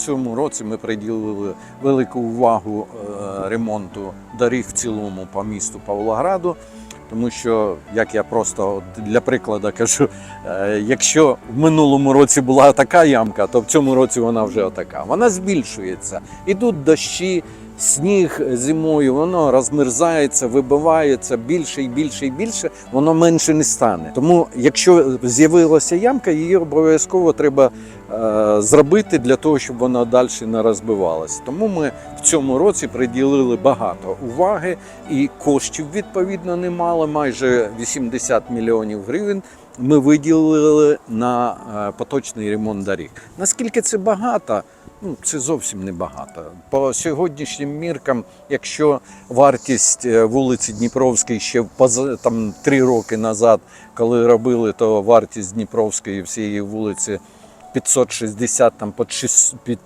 цьому році ми приділили велику увагу е, ремонту доріг в цілому по місту Павлограду. Тому що, як я просто для прикладу кажу, е, якщо в минулому році була така ямка, то в цьому році вона вже отака. Вона збільшується. Ідуть дощі, сніг зимою, воно розмерзається, вибивається більше і більше і більше, воно менше не стане. Тому, якщо з'явилася ямка, її обов'язково треба зробити для того, щоб вона далі не розбивалася. Тому ми в цьому році приділили багато уваги і коштів відповідно немало, майже 80 мільйонів гривень. Ми виділили на е, поточний ремонт доріг. Наскільки це багато? Ну, це зовсім не багато. По сьогоднішнім міркам, якщо вартість е, вулиці Дніпровської ще там три роки назад, коли робили, то вартість Дніпровської всієї вулиці 560 там під 6, під